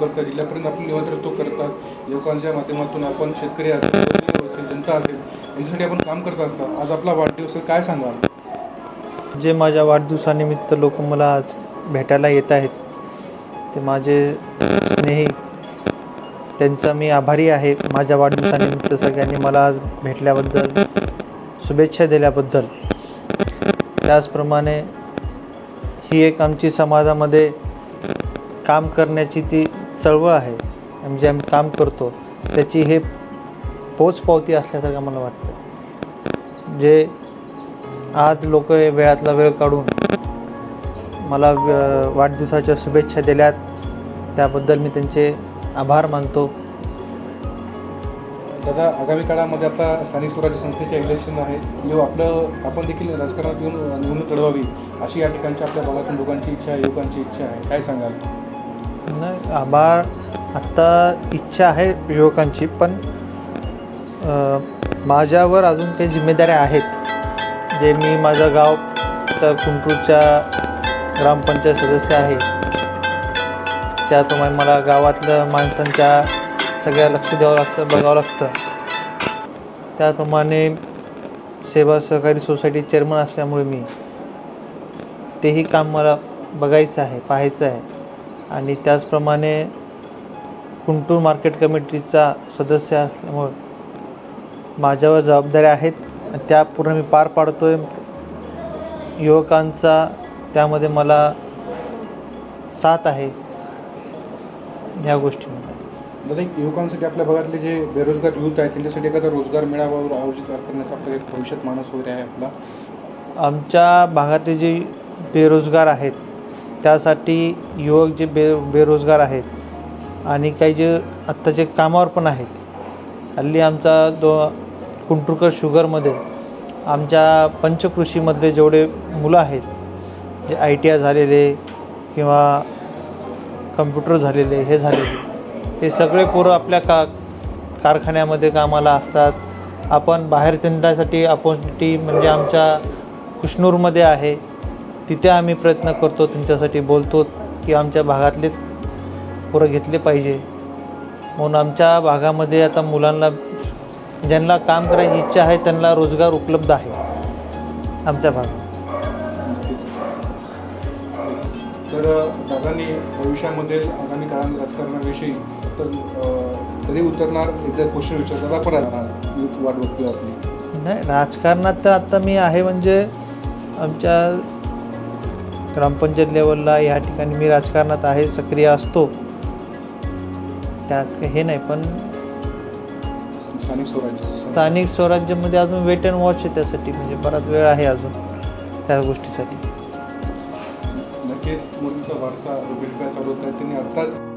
करतात जिल्ह्यापर्यंत आपण नियंत्रित करतात लोकांच्या माध्यमातून आपण शेतकरी असेल असेल जनता असेल यांच्यासाठी आपण काम करत असतात आज आपला वाढदिवस काय सांगा जे माझ्या वाढदिवसानिमित्त लोक मला आज भेटायला येत आहेत ते माझे स्नेही त्यांचा मी आभारी आहे माझ्या वाढदिवसानिमित्त सगळ्यांनी मला आज भेटल्याबद्दल शुभेच्छा दिल्याबद्दल. त्याचप्रमाणे ही एक आमची समाजामध्ये काम करण्याची ती चळवळ आहे. म्हणजे आम्ही काम करतो. त्याची हे पोचपावती असल्यासारखं मला वाटतं. जे आज लोक वेळातला वेळ काढून मला व- वाढदिवसाच्या शुभेच्छा दिल्यात. त्याबद्दल मी त्यांचे आभार मानतो. दादा आगामी काळामध्ये आता स्थानिक स्वराज्य संस्थेचे इलेक्शन आहे. येऊ आपलं आपण देखील राजकारणात येऊन निवडणूक लढवावी अशी या ठिकाणच्या आपल्या भागातून लोकांची इच्छा आहे युवकांची इच्छा आहे. काय सांगाल? नाही आभार आत्ता इच्छा आहे युवकांची पण माझ्यावर अजून काही जिम्मेदाऱ्या आहेत. जे मी माझं गाव तर कुंटूरच्या ग्रामपंचायत सदस्य आहे. त्याप्रमाणे मला गावातलं माणसांच्या सगळ्या लक्ष द्यावं लागतं बघावं लागतं. त्याप्रमाणे सेवा सहकारी सोसायटी चेअरमन असल्यामुळे मी तेही काम मला बघायचं आहे पाहायचं आहे. आणि त्याचप्रमाणे कुंटूर मार्केट कमिटीचा सदस्य असल्यामुळं माझ्यावर जबाबदाऱ्या आहेत. त्या पूर्ण मी पार पाडतो आहे युवकांचा त्यामध्ये मला साथ आहे. ह्या गोष्टीमध्ये. दादा एक युवकांसाठी आपल्या भागातले जे बेरोजगार युथ आहेत त्यांच्यासाठी एखादा रोजगार मेळावा आयोजित करण्याचा आपला एक भविष्यात मानस वगैरे आहे आपला. आमच्या भागातले जे बेरोजगार आहेत त्यासाठी युवक जे बे बेरोजगार आहेत आणि काही जे आत्ताचे कामावर पण आहेत. हल्ली आमचा दो कुंटुरकर शुगरमध्ये आमच्या पंचकृषीमध्ये जेवढे मुलं आहेत जे आय टी आय झालेले किंवा कम्प्युटर झालेले हे झालेले हे सगळे पोरं आपल्या का कारखान्यामध्ये कामाला असतात. आपण बाहेर त्यांच्यासाठी अपॉर्च्युनिटी म्हणजे आमच्या कुष्णूरमध्ये आहे. तिथे आम्ही प्रयत्न करतो त्यांच्यासाठी बोलतो की आमच्या भागातलेच पोरं घेतले पाहिजे. म्हणून आमच्या भागामध्ये आता मुलांना ज्यांना काम करायची इच्छा आहे त्यांना रोजगार उपलब्ध आहे आमच्या भागात. तर दादांनी भविष्यामध्ये आगामी काळात राजकारणाविषयी तर कधी उतरणार एकदा क्वेश्चन विचार दादा पण राहणार युथ वाट बघतोय आपली. नाही राजकारणात तर आता मी आहे म्हणजे आमच्या ग्रामपंचायत लेवलला ह्या ठिकाणी मी राजकारणात आहे सक्रिय असतो. त्यात हे नाही पण स्थानिक स्वराज्य. स्थानिक स्वराज्यामध्ये अजून वेट अँड वॉच आहे त्यासाठी म्हणजे बराच वेळ आहे अजून त्या गोष्टीसाठी. नक्कीच मोदींचा वारसा चालवत आहे. त्यांनी आत्ताच